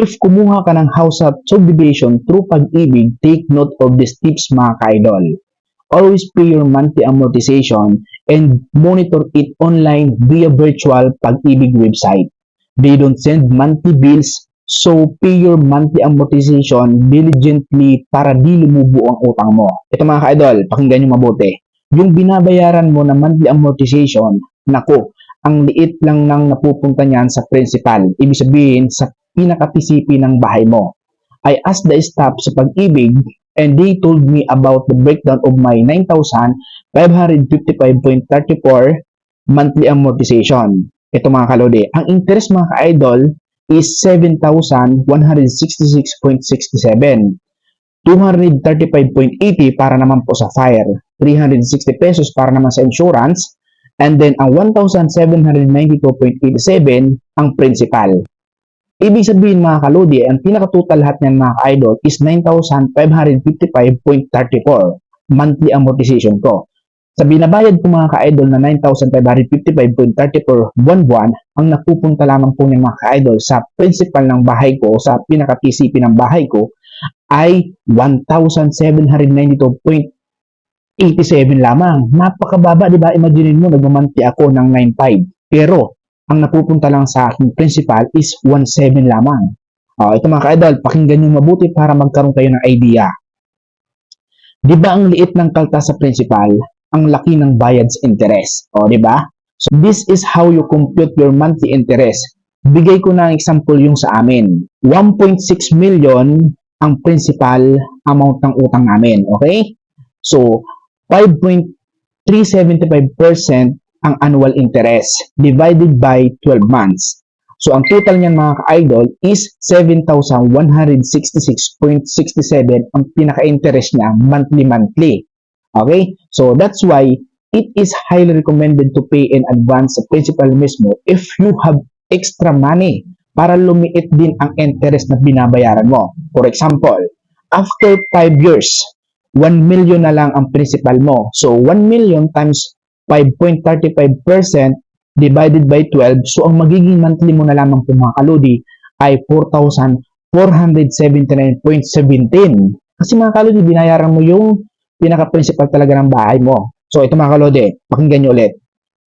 If kumuha ka ng house at subdivision through pag-ibig, take note of these tips mga ka-idol. Always pay your monthly amortization and monitor it online via virtual pag-ibig website. They don't send monthly bills, so pay your monthly amortization diligently para di lumubo ang utang mo. Ito mga ka-idol, pakinggan nyo mabuti. Yung binabayaran mo na monthly amortization, nako, ang liit lang nang napupunta niyan sa principal. Ibig sabihin, sa pinaka-PCP ng bahay mo. I asked the staff sa pag-ibig and they told me about the breakdown of my 9,555.34 monthly amortization. Ito mga kalodi, ang interest mga ka-idol is 7,166.67. 235.80 para naman po sa fire, 360 pesos para naman sa insurance, and then ang 1,792.87 ang principal. Ibig sabihin mga kalodi, ang pinaka-total lahat niyan mga ka-idol is 9,555.34 monthly amortization ko. Sa binabayad ko mga ka-idol na 9,555.34 buwan-buwan, ang napupunta lamang po niya mga ka-idol sa principal ng bahay ko, sa pinaka-PCP ng bahay ko, ay 1,792.87 lamang. Napakababa, di ba? Imagine mo, nagmamanti ako ng 9,500. Pero, ang napupunta lang sa aking principal is 1,700 lamang. Oh, ito mga ka-idol, pakinggan nyo mabuti para magkaroon kayo ng idea. Di ba ang liit ng kalta sa principal, ang laki ng bayad sa interest? O, di ba? So, this is how you compute your monthly interest. Bigay ko na ang example yung sa amin. 1.6 million ang principal amount ng utang namin. Okay? So, 5.375% ang annual interest divided by 12 months. So, ang total niyan mga ka-idol is 7,166.67 ang pinaka-interest niya monthly-monthly. Okay? So, that's why it is highly recommended to pay in advance sa principal mismo if you have extra money para lumiit din ang interest na binabayaran mo. For example, after 5 years, 1 million na lang ang principal mo. So, 1 million times 5.35% divided by 12. So, ang magiging monthly mo na lamang po mga kaludi ay 4,479.17. Kasi mga kaludi, binayaran mo yung pinaka-principal talaga ng bahay mo. So, ito mga kaludi, pakinggan nyo ulit.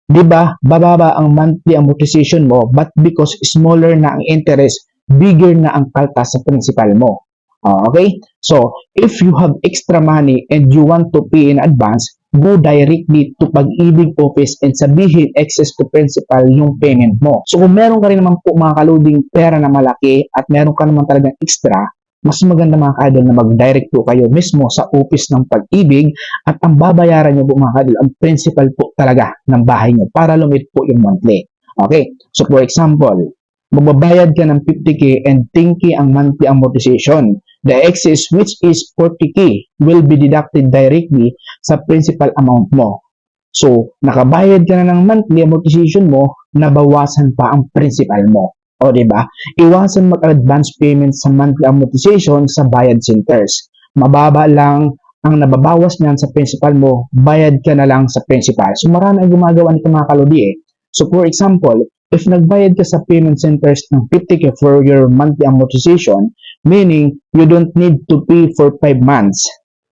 Di ba, bababa ang monthly amortization mo, but because smaller na ang interest, bigger na ang kaltas sa principal mo. Ah, okay? So, if you have extra money and you want to pay in advance, go directly to pag-ibig office and sabihin excess to principal yung payment mo. So, kung meron ka rin naman po mga kaluding pera na malaki at meron ka naman talagang extra, mas maganda mga kadol na mag-direct po kayo mismo sa office ng pag-ibig at ang babayaran nyo po mga kadol, ang principal po talaga ng bahay nyo para lumit po yung monthly. Okay? So, for example, magbabayad ka ng 50k and 10k ang monthly amortization. The excess which is 40k will be deducted directly sa principal amount mo. So, nakabayad ka na ng monthly amortization mo, nabawasan pa ang principal mo. O, ba? Iwasan mag-advance payment sa monthly amortization sa bayad centers. Mababa lang ang nababawas niyan sa principal mo, bayad ka na lang sa principal. So, marami ang gumagawa nito mga kalodi eh. So, for example, if nagbayad ka sa payment centers ng 50k for your monthly amortization, meaning you don't need to pay for 5 months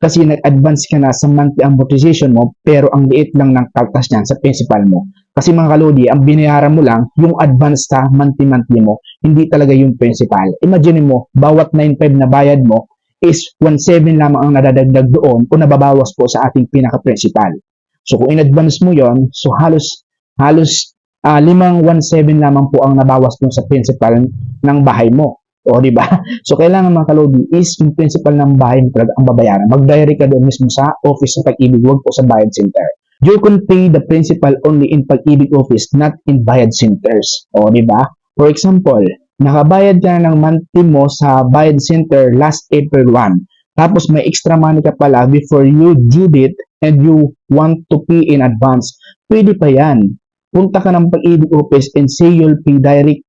kasi nag-advance ka na sa monthly amortization mo pero ang liit lang ng kaltas niyan sa principal mo. Kasi mga kalodi, ang binayaran mo lang yung advance sa monthly-monthly mo, hindi talaga yung principal. Imagine mo, bawat 9.5 na bayad mo is 1.7 lamang ang nadadagdag doon o nababawas po sa ating pinaka-principal. So kung in-advance mo yon so halos halos uh, limang 1.7 lamang po ang nabawas dun sa principal ng bahay mo. O, di ba? So, kailangan mga kalodi is yung principal ng bahay mo talaga ang babayaran. Mag-direct ka doon mismo sa office ng pag-ibig, huwag po sa bayad center. You can pay the principal only in pag-ibig office, not in bayad centers. O, di ba? For example, nakabayad ka na ng monthly mo sa bayad center last April 1. Tapos may extra money ka pala before you due date and you want to pay in advance. Pwede pa yan. Punta ka ng pag-ibig office and say you'll pay direct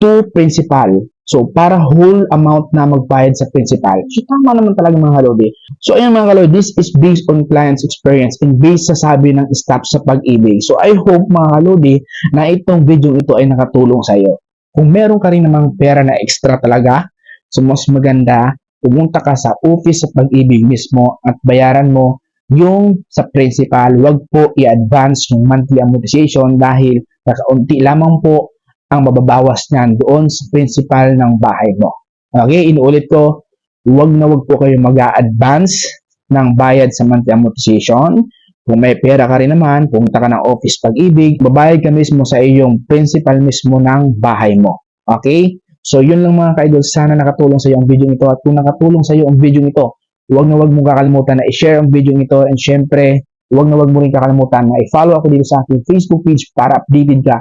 to principal. So, para whole amount na magbayad sa principal. So, tama naman talaga mga kalodi. So, ayun mga kalodi, this is based on client's experience and based sa sabi ng staff sa pag-ibig. So, I hope mga kalodi na itong video ito ay nakatulong sa iyo. Kung meron ka rin namang pera na extra talaga, so mas maganda, pumunta ka sa office sa pag-ibig mismo at bayaran mo yung sa principal. Huwag po i-advance yung monthly amortization dahil kakaunti lamang po ang mababawas niyan doon sa principal ng bahay mo. Okay, inuulit ko, huwag na huwag po kayo mag-a-advance ng bayad sa monthly amortization. Kung may pera ka rin naman, pumunta ka ng office pag-ibig, babayad ka mismo sa iyong principal mismo ng bahay mo. Okay? So, yun lang mga ka-idol. Sana nakatulong sa iyo ang video ito. At kung nakatulong sa iyo ang video ito, huwag na huwag mong kakalimutan na i-share ang video ito. And syempre, huwag na huwag mo rin kakalimutan na i-follow ako dito sa aking Facebook page para updated ka